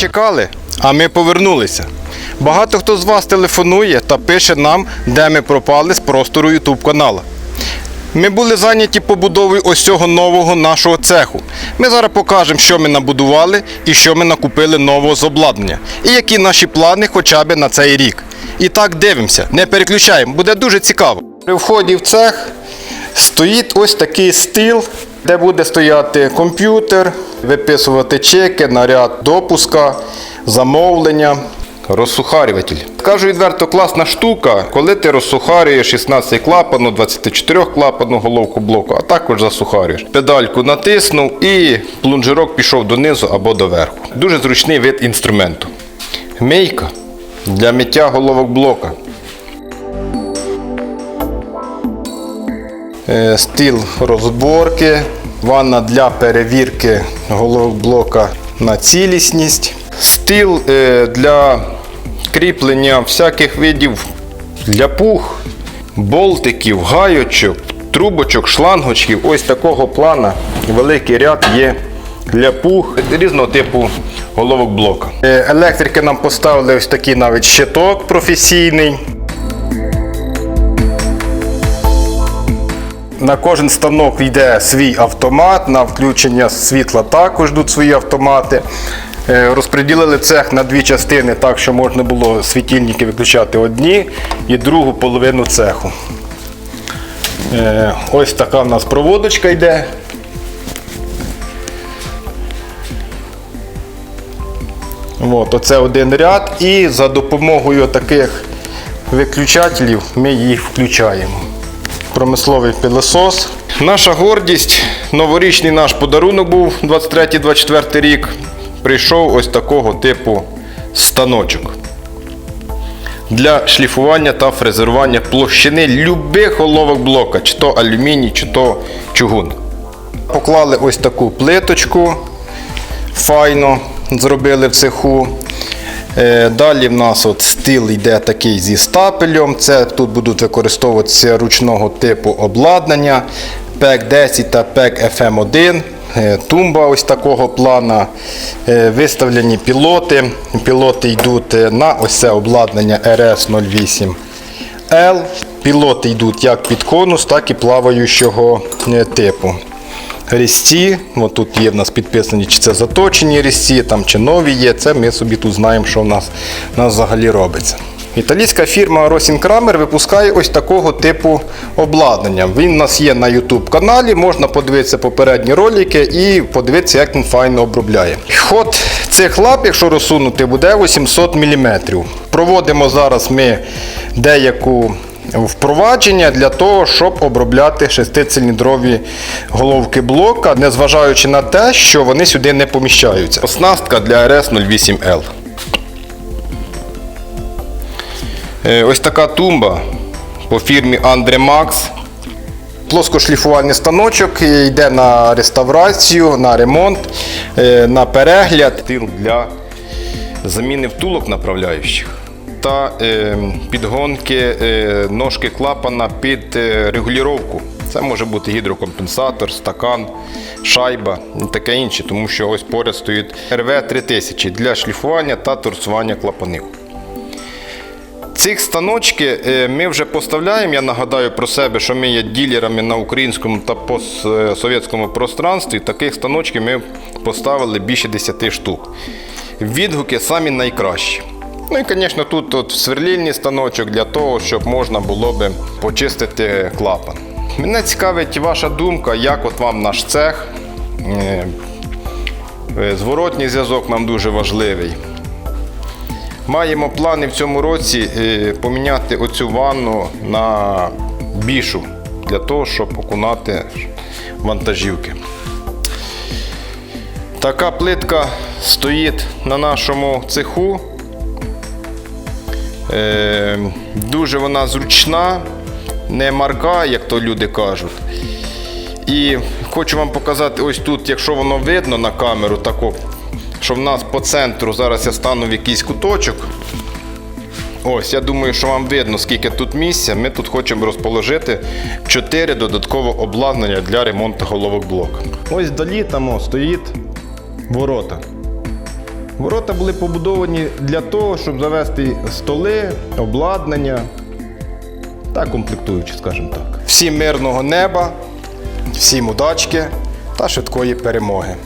чекали, а ми повернулися. Багато хто з вас телефонує та пише нам, де ми пропали з простору YouTube канала. Ми були зайняті побудовою ось цього нового нашого цеху. Ми зараз покажемо, що ми набудували і що ми накупили нового з обладнання, і які наші плани хоча б на цей рік. І так дивимося, не переключаємо, буде дуже цікаво. При вході в цех стоїть ось такий стіл, де буде стояти комп'ютер, виписувати чеки, наряд допуска, замовлення. Розсухарюватель. Скажу відверто, класна штука, коли ти розсухарюєш 16 клапану, 24 клапану головку блоку, а також засухарюєш. Педальку натиснув і плунжерок пішов донизу або доверху. Дуже зручний вид інструменту. Мийка для миття головок блока. Е, Стіл розборки, ванна для перевірки головок блока на цілісність, стіл е, для кріплення всяких видів ляпух, болтиків, гайочок, трубочок, шлангочків. Ось такого плана великий ряд є ляпух різного типу головок блока. Е, Електрики нам поставили ось такий навіть щиток професійний. На кожен станок йде свій автомат, на включення світла також йдуть свої автомати. Е, Розподілили цех на дві частини, так що можна було світильники виключати одні і другу половину цеху. Е, Ось така в нас проводочка йде. От, оце один ряд, і за допомогою таких виключателів ми їх включаємо промисловий пилосос. Наша гордість, новорічний наш подарунок був 23-24 рік. Прийшов ось такого типу станочок для шліфування та фрезерування площини любих головок блока, чи то алюміній, чи то чугун. Поклали ось таку плиточку, файно зробили в цеху. Е, Далі в нас от стіл йде такий зі стапелем. Це тут будуть використовуватися ручного типу обладнання PEC 10 та PEC FM1. Е, Тумба ось такого плана. Е, Виставлені пілоти. Пілоти йдуть на ось обладнання RS08L. Пілоти йдуть як під конус, так і плаваючого типу. Різці, от тут є в нас підписані, чи це заточені різці, там, чи нові є. Це ми собі тут знаємо, що в нас, в нас взагалі робиться. Італійська фірма Rosin Kramer випускає ось такого типу обладнання. Він у нас є на YouTube каналі, можна подивитися попередні ролики і подивитися, як він файно обробляє. Ход цих лап, якщо розсунути, буде 800 мм. Проводимо зараз ми деяку впровадження для того, щоб обробляти шестициліндрові головки блока, незважаючи на те, що вони сюди не поміщаються. Оснастка для RS08L. Е, Ось така тумба по фірмі Andre Max. Плоскошліфувальний станочок йде на реставрацію, на ремонт, е, на перегляд. Тил для заміни втулок направляючих та е, підгонки е, ножки клапана під е, регулювання. Це може бути гідрокомпенсатор, стакан, шайба і таке інше, тому що ось поряд стоїть РВ-3000 для шліфування та торсування клапанів. Цих станочки ми вже поставляємо. Я нагадаю про себе, що ми є ділерами на українському та постсовєтському пространстві. Таких станочків ми поставили більше 10 штук. Відгуки самі найкращі. Ну і, звісно, тут от сверлільний станочок для того, щоб можна було би почистити клапан. Мене цікавить ваша думка, як от вам наш цех. Е, е, Зворотній зв'язок нам дуже важливий. Маємо плани в цьому році е, поміняти оцю ванну на бішу для того, щоб окунати вантажівки. Така плитка стоїть на нашому цеху. Е, Дуже вона зручна, не марка, як то люди кажуть. І хочу вам показати ось тут, якщо воно видно на камеру, тако, що в нас по центру зараз я стану в якийсь куточок. Ось, я думаю, що вам видно, скільки тут місця. Ми тут хочемо розположити 4 додаткове обладнання для ремонту головок блока. Ось далі там стоїть ворота. Ворота були побудовані для того, щоб завести столи, обладнання та комплектуючі, скажімо так. Всім мирного неба, всім удачки та швидкої перемоги.